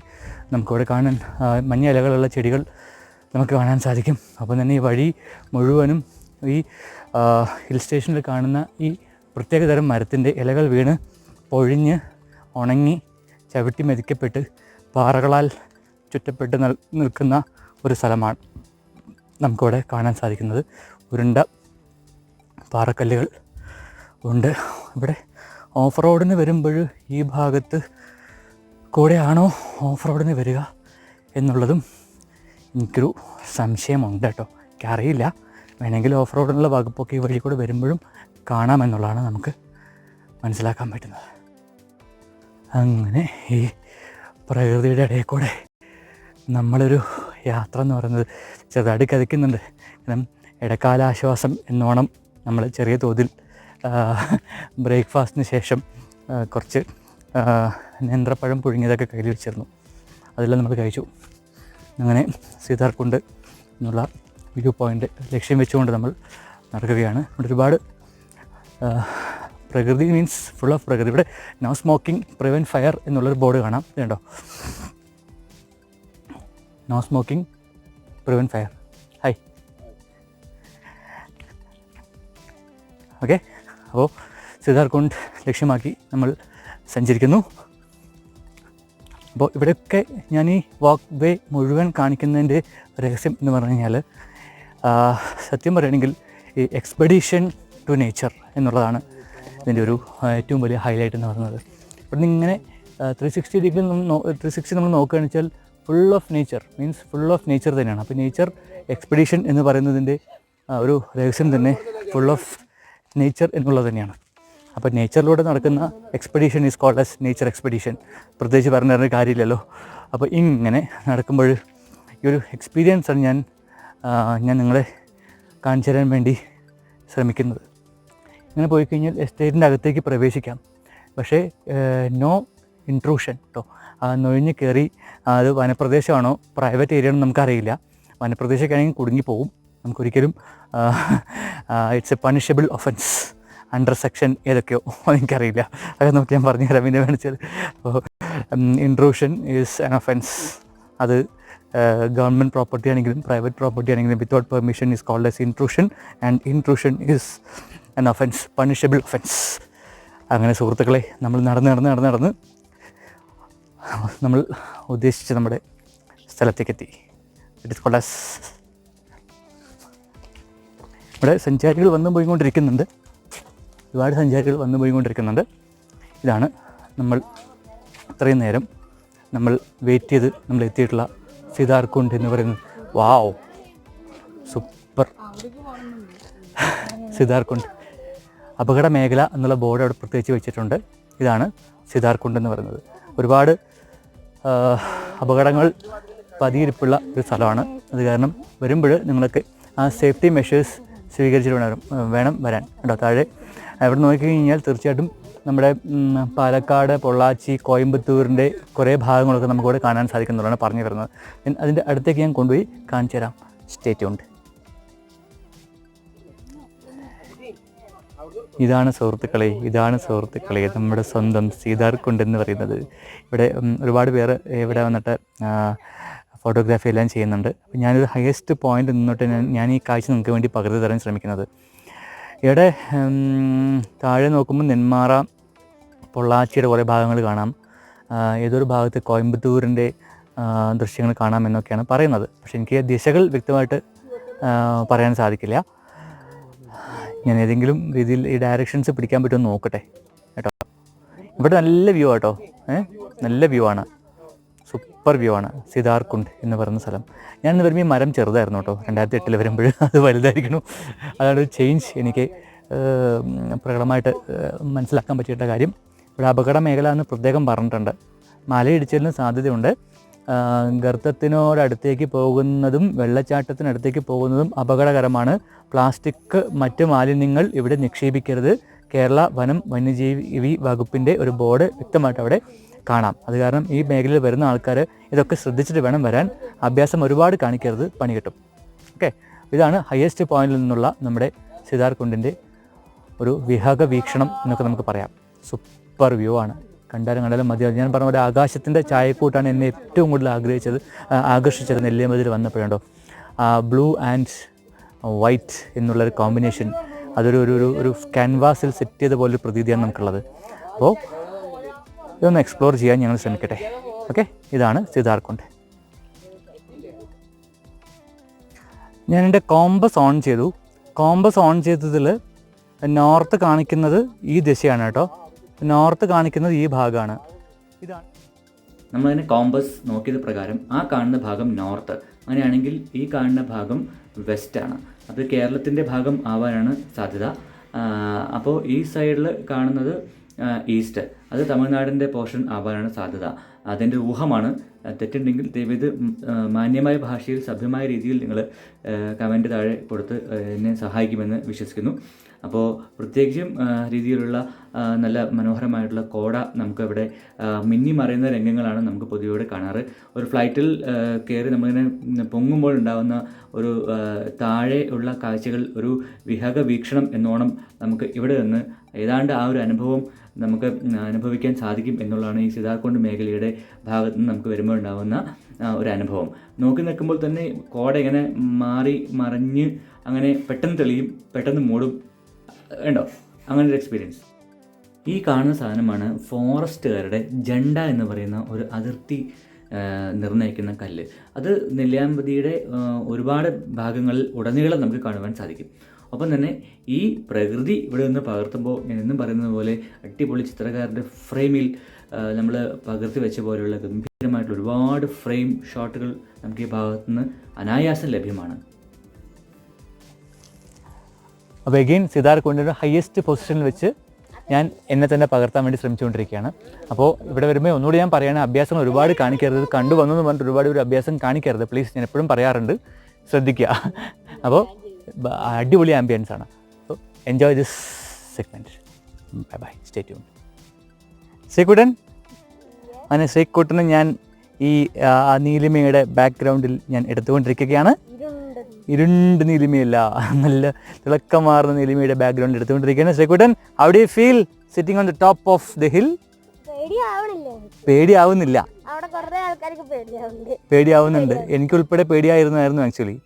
നമുക്കിവിടെ കാണാൻ മഞ്ഞ ഇലകളുള്ള ചെടികൾ നമുക്ക് കാണാൻ സാധിക്കും. അപ്പം തന്നെ ഈ വഴി മുഴുവനും ഈ ഹിൽ സ്റ്റേഷനിൽ കാണുന്ന ഈ പ്രത്യേകതരം മരത്തിന്റെ ഇലകൾ വീണ് പൊഴിഞ്ഞ് ഉണങ്ങി ചവിട്ടി മെതിക്കപ്പെട്ട് പാറകളാൽ ചുറ്റപ്പെട്ട് നിൽ- നിൽക്കുന്ന ഒരു സ്ഥലമാണ് നമുക്കിവിടെ കാണാൻ സാധിക്കുന്നത്. ഉരുണ്ട പാറക്കല്ലുകൾ ഉണ്ട്. ഇവിടെ ഓഫ് റോഡിന് വരുമ്പോൾ ഈ ഭാഗത്ത് കൂടെയാണോ ഓഫ് റോഡിന് വരിക എന്നുള്ളതും എനിക്കൊരു സംശയമുണ്ട് കേട്ടോ. എനിക്കറിയില്ല. വേണമെങ്കിൽ ഓഫ് റോഡിനുള്ള വകുപ്പൊക്കെ ഈ വഴി കൂടെ വരുമ്പോഴും കാണാമെന്നുള്ളതാണ് നമുക്ക് മനസ്സിലാക്കാൻ പറ്റുന്നത്. അങ്ങനെ ഈ പ്രകൃതിയുടെ ഇടയിൽ കൂടെ നമ്മളൊരു യാത്ര എന്ന് പറയുന്നത് ചെറുതായിട്ട് കതിക്കുന്നുണ്ട് കാരണം ഇടക്കാലാശ്വാസം എന്നോണം നമ്മൾ ചെറിയ തോതിൽ ബ്രേക്ക്ഫാസ്റ്റിന് ശേഷം കുറച്ച് നേന്ത്രപ്പഴം പുഴുങ്ങിയതൊക്കെ കയ്യിൽ വെച്ചിരുന്നു. അതെല്ലാം നമ്മൾ കഴിച്ചു. അങ്ങനെ സീതാർകുണ്ട് എന്നുള്ള വ്യൂ പോയിന്റ് ലക്ഷ്യം വെച്ചുകൊണ്ട് നമ്മൾ നടക്കുകയാണ്. ഒരുപാട് പ്രകൃതി മീൻസ് ഫുൾ ഓഫ് പ്രകൃതി. ഇവിടെ നോ സ്മോക്കിംഗ് പ്രിവെന്റ് ഫയർ എന്നുള്ളൊരു ബോർഡ് കാണാം. കണ്ടോ? No smoking prevent fire hi okay അപ്പോൾ സിദ്ധാർകുണ്ട് ലക്ഷ്യമാക്കി നമ്മൾ സഞ്ചരിക്കുന്നു. അപ്പോൾ ഇവിടെയൊക്കെ ഞാൻ ഈ വാക്ക് വേ മുഴുവൻ കാണിക്കുന്നതിന്റെ രഹസ്യം എന്ന് പറഞ്ഞു കഴിഞ്ഞാൽ സത്യം പറയുകയാണെങ്കിൽ ഈ എക്സ്പെഡീഷൻ ടു നേച്ചർ എന്നുള്ളതാണ് ഇതിന്റെ ഒരു ഏറ്റവും വലിയ ഹൈലൈറ്റ് എന്ന് പറയുന്നത്. ഇവിടുന്ന് ഇങ്ങനെ three sixty degree three sixty നമ്മൾ നോക്കുകയാണെന്ന് വെച്ചാൽ full of nature means full of nature തന്നെയാണ്. അപ്പോൾ നേച്ചർ എക്സ്പെഡീഷൻ എന്ന് പറയുന്നതിന്റെ ഒരു രഹസ്യം തന്നെ ഫുൾ ഓഫ് നേച്ചർ എന്നുള്ളത് തന്നെയാണ്. അപ്പോൾ നേച്ചറിലൂടെ നടക്കുന്ന expedition is called as nature expedition പ്രത്യേകിച്ച് പറഞ്ഞൊരു കാര്യമില്ലല്ലോ. അപ്പോൾ ഇങ്ങനെ നടക്കുമ്പോൾ ഈ ഒരു എക്സ്പീരിയൻസാണ് ഞാൻ ഞാൻ നിങ്ങളെ കാണിച്ചു തരാൻ വേണ്ടി ശ്രമിക്കുന്നത്. ഇങ്ങനെ പോയി കഴിഞ്ഞാൽ എസ്റ്റേറ്റിന്റെ അകത്തേക്ക് പ്രവേശിക്കാം. പക്ഷേ നോ ഇൻട്രൂഷൻ കേട്ടോ നൊഴിഞ്ഞ് കയറി അത് വനപ്രദേശമാണോ പ്രൈവറ്റ് ഏരിയ ആണോ നമുക്കറിയില്ല. വനപ്രദേശമൊക്കെ ആണെങ്കിൽ കുടുങ്ങിപ്പോവും നമുക്കൊരിക്കലും it's a punishable offence under section ഏതൊക്കെയോ <laughs> എനിക്കറിയില്ല. അതൊക്കെ നമുക്ക് ഞാൻ പറഞ്ഞു തരാം. പിന്നെ വേണിച്ചാൽ അപ്പോൾ ഇൻട്രൂഷൻ ഈസ് ആൻ ഒഫൻസ് അത് ഗവൺമെന്റ് പ്രോപ്പർട്ടി ആണെങ്കിലും പ്രൈവറ്റ് പ്രോപ്പർട്ടി ആണെങ്കിലും without permission is called as intrusion and intrusion is an offence punishable offence അങ്ങനെ സുഹൃത്തുക്കളെ നമ്മൾ നടന്ന് നടന്ന് നടന്ന് നടന്ന് നമ്മൾ ഉദ്ദേശിച്ച നമ്മുടെ സ്ഥലത്തേക്ക് എത്തി ഇറ്റ് ഇസ് കൊളാസ് ഇവിടെ സഞ്ചാരികൾ വന്നു പോയിക്കൊണ്ടിരിക്കുന്നുണ്ട്. ഒരുപാട് സഞ്ചാരികൾ വന്നു പോയിക്കൊണ്ടിരിക്കുന്നുണ്ട്. ഇതാണ് നമ്മൾ ഇത്രയും നേരം നമ്മൾ വെയിറ്റ് ചെയ്ത് നമ്മൾ എത്തിയിട്ടുള്ള സീതാർകുണ്ട് എന്ന് പറയുന്നത് വാവ് സൂപ്പർ സീതാർകുണ്ട് അപകട മേഖല എന്നുള്ള ബോർഡ് അവിടെ പ്രത്യേകിച്ച് വെച്ചിട്ടുണ്ട്. ഇതാണ് സിദാർകുണ്ട് എന്ന് പറയുന്നത്. ഒരുപാട് അപകടങ്ങൾ പതിയിരിപ്പുള്ള ഒരു സ്ഥലമാണ്. അത് കാരണം വരുമ്പോൾ നിങ്ങൾക്ക് ആ സേഫ്റ്റി മെഷേഴ്സ് സ്വീകരിച്ചിട്ട് വേണം വേണം വരാൻ. കേട്ടോ താഴെ അവിടെ നോക്കിക്കഴിഞ്ഞാൽ തീർച്ചയായിട്ടും നമ്മുടെ പാലക്കാട് പൊള്ളാച്ചി കോയമ്പത്തൂരിന്റെ കുറേ ഭാഗങ്ങളൊക്കെ നമുക്കിവിടെ കാണാൻ സാധിക്കുന്നതാണ് പറഞ്ഞു വരുന്നത് അതിന്റെ അടുത്തേക്ക് ഞാൻ കൊണ്ടുപോയി കാണിച്ചു തരാം സ്റ്റേറ്റ് ഉണ്ട് ഇതാണ് സുഹൃത്തുക്കളെ ഇതാണ് സുഹൃത്തുക്കളെ നമ്മുടെ സ്വന്തം സീതാർക്കുണ്ട് എന്ന് പറയുന്നത്. ഇവിടെ ഒരുപാട് പേർ ഇവിടെ വന്നിട്ട് ഫോട്ടോഗ്രാഫി എല്ലാം ചെയ്യുന്നുണ്ട്. അപ്പോൾ ഞാനൊരു ഹയസ്റ്റ് പോയിന്റ് നിന്നിട്ട് ഞാൻ ഞാൻ ഈ കാഴ്ച നിങ്ങൾക്ക് വേണ്ടി പകർത്തി തരാൻ ശ്രമിക്കുന്നത്. ഇവിടെ താഴെ നോക്കുമ്പോൾ നെന്മാറ പൊള്ളാച്ചിയുടെ കുറേ ഭാഗങ്ങൾ കാണാം. ഏതൊരു ഭാഗത്ത് കോയമ്പത്തൂരിന്റെ ദൃശ്യങ്ങൾ കാണാമെന്നൊക്കെയാണ് പറയുന്നത്. പക്ഷേ എനിക്ക് ദിശകൾ വ്യക്തമായിട്ട് പറയാൻ സാധിക്കില്ല. ഞാൻ ഏതെങ്കിലും രീതിയിൽ ഈ ഡയറക്ഷൻസ് പിടിക്കാൻ പറ്റുമെന്ന് നോക്കട്ടെ. കേട്ടോ. ഇവിടെ നല്ല വ്യൂ ആട്ടോ. ഏഹ് നല്ല വ്യൂ ആണ്. സൂപ്പർ വ്യൂ ആണ്. സിദാർകുണ്ട് എന്ന് പറയുന്ന സ്ഥലം. ഞാൻ ഇന്ന് വരുമ്പോൾ ഈ മരം ചെറുതായിരുന്നു കേട്ടോ. രണ്ടായിരത്തി എട്ടിൽ വരുമ്പോൾ അത് വലുതായിരിക്കണം അതാണ് ചേഞ്ച് എനിക്ക് പ്രകടമായിട്ട് മനസ്സിലാക്കാൻ പറ്റിയിട്ട കാര്യം. ഇവിടെ അപകട മേഖല എന്ന് പ്രത്യേകം പറഞ്ഞിട്ടുണ്ട്. മലയിടിച്ചിലിന് സാധ്യതയുണ്ട്. ഗർത്തത്തിനോടടുത്തേക്ക് പോകുന്നതും വെള്ളച്ചാട്ടത്തിനടുത്തേക്ക് പോകുന്നതും അപകടകരമാണ്. പ്ലാസ്റ്റിക് മറ്റ് മാലിന്യങ്ങൾ ഇവിടെ നിക്ഷേപിക്കരുത്. കേരള വനം വന്യജീവി വകുപ്പിന്റെ ഒരു ബോർഡ് വ്യക്തമായിട്ട് അവിടെ കാണാം. അത് കാരണം ഈ മേഖലയിൽ വരുന്ന ആൾക്കാർ ഇതൊക്കെ ശ്രദ്ധിച്ചിട്ട് വേണം വരാൻ. അഭ്യാസം ഒരുപാട് കാണിക്കരുത് പണി കിട്ടും. ഓക്കെ? ഇതാണ് ഹയസ്റ്റ് പോയിന്റിൽ നിന്നുള്ള നമ്മുടെ സിതാർകുണ്ടിന്റെ ഒരു വിഹക വീക്ഷണം എന്നൊക്കെ നമുക്ക് പറയാം. സൂപ്പർ വ്യൂ ആണ്. കണ്ടാലും കണ്ടാലും മതിയാവും ഞാൻ പറഞ്ഞ പോലെ ആകാശത്തിന്റെ ചായക്കൂട്ടാണ് എന്നെ ഏറ്റവും കൂടുതൽ ആഗ്രഹിച്ചത് ആകർഷിച്ചത് നെല്ലിയമതിൽ വന്നപ്പോഴുണ്ടോ ബ്ലൂ ആൻഡ് വൈറ്റ് എന്നുള്ളൊരു കോമ്പിനേഷൻ അതൊരു ഒരു ഒരു ഒരു ക്യാൻവാസിൽ സെറ്റ് ചെയ്ത പോലെ ഒരു പ്രതീതിയാണ് നമുക്കുള്ളത്. അപ്പോൾ ഇതൊന്ന് എക്സ്പ്ലോർ ചെയ്യാൻ ഞങ്ങൾ ശ്രമിക്കട്ടെ. ഓക്കെ? ഇതാണ് സിദ്ധാർക്കുണ്ട്. ഞാൻ എന്റെ കോമ്പസ് ഓൺ ചെയ്തു. കോമ്പസ് ഓൺ ചെയ്തതിൽ നോർത്ത് കാണിക്കുന്നത് ഈ ദിശയാണ് കേട്ടോ. നോർത്ത് കാണിക്കുന്നത് ഈ ഭാഗമാണ്. ഇതാണ്. നമ്മളതിന് കോമ്പസ് നോക്കിയത് പ്രകാരം ആ കാണുന്ന ഭാഗം നോർത്ത്. അങ്ങനെയാണെങ്കിൽ ഈ കാണുന്ന ഭാഗം വെസ്റ്റ് ആണ്. അപ്പോൾ കേരളത്തിന്റെ ഭാഗം ആവാനാണ് സാധ്യത. അപ്പോൾ ഈ സൈഡിൽ കാണുന്നത് ഈസ്റ്റ്. അത് തമിഴ്നാടിന്റെ പോർഷൻ ആവാനാണ് സാധ്യത. അതിന്റെ ഊഹമാണ്. തെറ്റുണ്ടെങ്കിൽ ദയവേത് മാന്യമായ ഭാഷയിൽ സഭ്യമായ രീതിയിൽ നിങ്ങൾ കമന്റ് താഴെ കൊടുത്ത് എന്നെ സഹായിക്കുമെന്ന് വിശ്വസിക്കുന്നു. അപ്പോൾ പ്രത്യേകിച്ചും രീതിയിലുള്ള നല്ല മനോഹരമായിട്ടുള്ള കോട നമുക്കിവിടെ ഇവിടെ മിന്നി മറയുന്ന രംഗങ്ങളാണ് നമുക്ക് പൊതുവെ കാണാറ്. ഒരു ഫ്ലൈറ്റിൽ കയറി നമ്മളിങ്ങനെ പൊങ്ങുമ്പോൾ ഉണ്ടാകുന്ന ഒരു താഴെ ഉള്ള കാഴ്ചകൾ ഒരു വിഹക വീക്ഷണം എന്നോണം നമുക്ക് ഇവിടെ നിന്ന് ഏതാണ്ട് ആ ഒരു അനുഭവം നമുക്ക് അനുഭവിക്കാൻ സാധിക്കും എന്നുള്ളതാണ് ഈ സിതാർകുണ്ട് മേഖലയുടെ ഭാഗത്ത് നിന്ന് നമുക്ക് വരുമ്പോൾ ഉണ്ടാകുന്ന ഒരു അനുഭവം. നോക്കി നിൽക്കുമ്പോൾ തന്നെ കോട ഇങ്ങനെ മാറി മറിഞ്ഞ് അങ്ങനെ പെട്ടെന്ന് തെളിയും പെട്ടെന്ന് മൂടും. ഉണ്ടോ? അങ്ങനെ ഒരു എക്സ്പീരിയൻസ് ഈ കാണുന്ന സാധനമാണ് ഫോറസ്റ്റുകാരുടെ ജണ്ട എന്ന് പറയുന്ന ഒരു അതിർത്തി നിർണയിക്കുന്ന കല്ല്. അത് നെല്ലിയാമ്പതിയുടെ ഒരുപാട് ഭാഗങ്ങളിൽ ഉടനീളം നമുക്ക് കാണുവാൻ സാധിക്കും. ഒപ്പം തന്നെ ഈ പ്രകൃതി ഇവിടെ നിന്ന് പകർത്തുമ്പോൾ ഞാൻ എന്നും പറയുന്നത് പോലെ അടിപൊളി ചിത്രകാരന്റെ ഫ്രെയിമിൽ നമ്മൾ പകർത്തി വെച്ച പോലെയുള്ള ഗംഭീരമായിട്ടുള്ള ഒരുപാട് ഫ്രെയിം ഷോട്ടുകൾ നമുക്ക് ഈ ഭാഗത്തുനിന്ന് അനായാസം ലഭ്യമാണ്. അപ്പോൾ എഗെയിൻ സിദ്ധാർക്കുണ്ടിന്റെ ഹയസ്റ്റ് പൊസിഷനിൽ വെച്ച് ഞാൻ എന്നെ തന്നെ പകർത്താൻ വേണ്ടി ശ്രമിച്ചുകൊണ്ടിരിക്കുകയാണ്. അപ്പോൾ ഇവിടെ വരുമ്പോൾ ഒന്നുകൂടി ഞാൻ പറയുകയാണ് അഭ്യാസം ഒരുപാട് കാണിക്കരുത്. കണ്ടു വന്നു പറഞ്ഞിട്ട് ഒരുപാട് ഒരു അഭ്യാസം കാണിക്കരുത്. പ്ലീസ് ഞാൻ എപ്പോഴും പറയാറുണ്ട്. ശ്രദ്ധിക്കുക. അപ്പോൾ അടിപൊളി ആംബിയൻസ് ആണ്. So enjoy this segment bye bye stay tune Sreekuttan? അങ്ങനെ ശ്രീകുട്ടന് ഞാൻ ഈ നീലിമയുടെ ബാക്ക്ഗ്രൗണ്ടിൽ ഞാൻ എടുത്തുകൊണ്ടിരിക്കുകയാണ്. ഇരുണ്ട് നീലിമയല്ല. നല്ല തിളക്കമാർന്ന നീലിമയുടെ background എടുത്തുകൊണ്ടിരിക്കുകയാണ്. Sreekuttan how do feel sitting on the top of the hill പേടിയാവുന്നില്ല. പേടിയാവുന്നുണ്ട്. എനിക്കുൾപ്പെടെ പേടിയായിരുന്നായിരുന്നു actually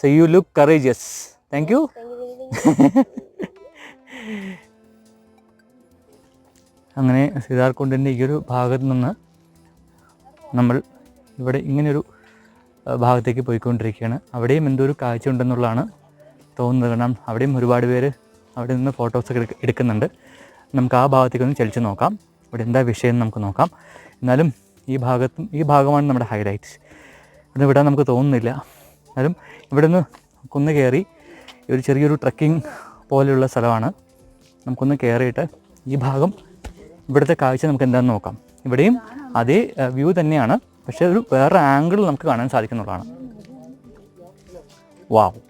so you look courageous thank you അങ്ങനെ സിദ്ധാർക്കുണ്ടിന്റെ ഈ ഒരു ഭാഗത്ത് നിന്ന് നമ്മൾ ഇവിടെ ഇങ്ങനൊരു ആ, ഭാഗത്തേക്ക് പോയിക്കൊണ്ടിരിക്കുകയാണ്. അവിടെയും എന്തോ ഒരു കാഴ്ച ഉണ്ടെന്നുള്ളതാണ് തോന്നുന്നത്. കാരണം അവിടെയും ഒരുപാട് പേര് അവിടെ നിന്ന് ഫോട്ടോസൊക്കെ എടുക്ക- എടുക്കുന്നുണ്ട്. നമുക്ക് ആ ഭാഗത്തേക്ക് ഒന്ന് ചലിച്ച് നോക്കാം. ഇവിടെ എന്താ വിഷയം നമുക്ക് നോക്കാം. എന്നാലും ഈ ഭാഗത്തും ഈ ഭാഗമാണ് നമ്മുടെ ഹൈലൈറ്റ് ഇവിടെ വിടാൻ നമുക്ക് തോന്നുന്നില്ല. എന്നാലും ഇവിടെ നിന്ന് കുന്ന് കയറി ഒരു ചെറിയൊരു ട്രക്കിംഗ് പോലെയുള്ള സ്ഥലമാണ്. നമുക്കൊന്ന് കയറിയിട്ട് ഈ ഭാഗം ഇവിടുത്തെ കാഴ്ച നമുക്ക് എന്താണെന്ന് നോക്കാം. ഇവിടെയും അതേ വ്യൂ തന്നെയാണ്. പക്ഷേ ഒരു വേറെ ആംഗിൾ നമുക്ക് കാണാൻ സാധിക്കുന്നുള്ളതാണ്. വാവ്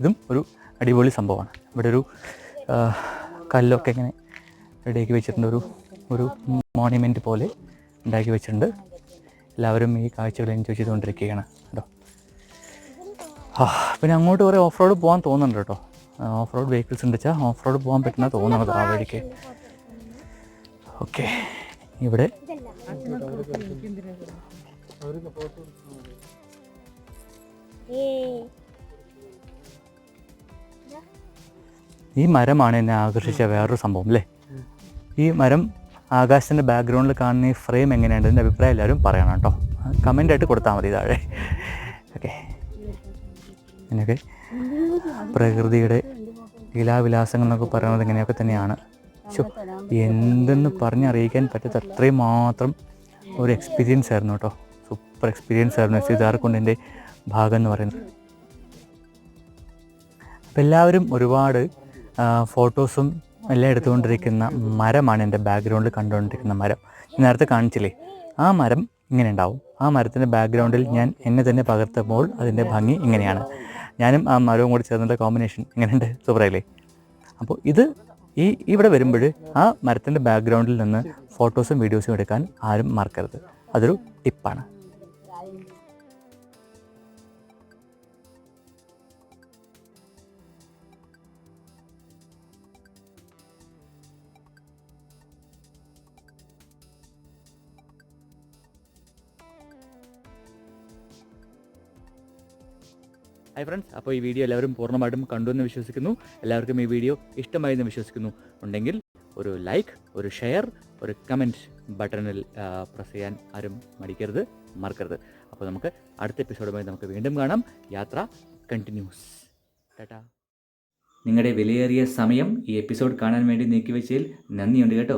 ഇതും ഒരു അടിപൊളി സംഭവമാണ്. ഇവിടെ ഒരു കല്ലൊക്കെ ഇങ്ങനെ റെഡിയാക്കി വെച്ചിട്ടുണ്ട്. ഒരു ഒരു മോണിമെന്റ് പോലെ ഉണ്ടാക്കി വെച്ചിട്ടുണ്ട്. എല്ലാവരും ഈ കാഴ്ചകൾ എൻജോയ് ചെയ്തുകൊണ്ടിരിക്കുകയാണ് കേട്ടോ. പിന്നെ അങ്ങോട്ട് കുറേ ഓഫ് റോഡ് പോകാൻ തോന്നുന്നുണ്ട് കേട്ടോ. ഓഫ് റോഡ് വെഹിക്കിൾസ് ഉണ്ട് വെച്ചാൽ ഓഫ് റോഡ് പോകാൻ പറ്റുന്ന തോന്നുന്നത് ആ വഴിക്ക്. ഓക്കെ ഇവിടെ ഏയ്. ഈ മരമാണ് എന്നെ ആകർഷിച്ച വേറൊരു സംഭവം അല്ലേ? ഈ മരം ആകാശത്തിന്റെ ബാക്ക്ഗ്രൗണ്ടിൽ കാണുന്ന ഈ ഫ്രെയിം എങ്ങനെയുണ്ട് എന്റെ അഭിപ്രായം എല്ലാവരും പറയണം കേട്ടോ. കമന്റ് ആയിട്ട് കൊടുത്താൽ മതി താഴെ. ഓക്കെ എന്നൊക്കെ പ്രകൃതിയുടെ ലീലാവിലാസങ്ങൾ എന്നൊക്കെ പറയുന്നത് ഇങ്ങനെയൊക്കെ തന്നെയാണ്. ശോ, എന്തെന്ന് പറഞ്ഞറിയിക്കാൻ പറ്റാത്ത അത്രയും മാത്രം ഒരു എക്സ്പീരിയൻസ് ആയിരുന്നു കേട്ടോ. എക്സ്പീരിയൻസ് ആയിരുന്നു സീതാർകുണ്ടിന്റെ ഭാഗം എന്ന് പറയുന്നത്. അപ്പം എല്ലാവരും ഒരുപാട് ഫോട്ടോസും എല്ലാം എടുത്തുകൊണ്ടിരിക്കുന്ന മരമാണ് എന്റെ ബാക്ക്ഗ്രൗണ്ടിൽ കണ്ടുകൊണ്ടിരിക്കുന്ന മരം. നേരത്തെ കാണിച്ചില്ലേ? ആ മരം ഇങ്ങനെ ഉണ്ടാവും. ആ മരത്തിന്റെ ബാക്ക്ഗ്രൗണ്ടിൽ ഞാൻ എന്നെ തന്നെ പകർത്തുമ്പോൾ അതിന്റെ ഭംഗി ഇങ്ങനെയാണ്. ഞാനും ആ മരവും കൂടി ചേർന്നുള്ള കോമ്പിനേഷൻ ഇങ്ങനെയുണ്ട്. സൂപ്പറായില്ലേ അപ്പോൾ ഇത് ഈ ഇവിടെ വരുമ്പോൾ ആ മരത്തിന്റെ ബാക്ക്ഗ്രൗണ്ടിൽ നിന്ന് ഫോട്ടോസും വീഡിയോസും എടുക്കാൻ ആരും മറക്കരുത്. അതൊരു ടിപ്പാണ് ഹായ് ഫ്രണ്ട്സ് അപ്പോൾ ഈ വീഡിയോ എല്ലാവരും പൂർണമായിട്ടും കണ്ടു എന്ന് വിശ്വസിക്കുന്നു. എല്ലാവർക്കും ഈ വീഡിയോ ഇഷ്ടമായി എന്ന് വിശ്വസിക്കുന്നു. ഉണ്ടെങ്കിൽ ഒരു ലൈക്ക് ഒരു ഷെയർ ഒരു കമന്റ് ബട്ടണിൽ പ്രസ് ചെയ്യാൻ ആരും മടിക്കരുത് മറക്കരുത്. അപ്പോൾ നമുക്ക് അടുത്ത എപ്പിസോഡുമായി നമുക്ക് വീണ്ടും കാണാം. യാത്ര കണ്ടിന്യൂസ് ടാറ്റാ. നിങ്ങളുടെ വിലയേറിയ സമയം ഈ എപ്പിസോഡ് കാണാൻ വേണ്ടി നീക്കിവെച്ചതിൽ നന്ദിയുണ്ട് കേട്ടോ.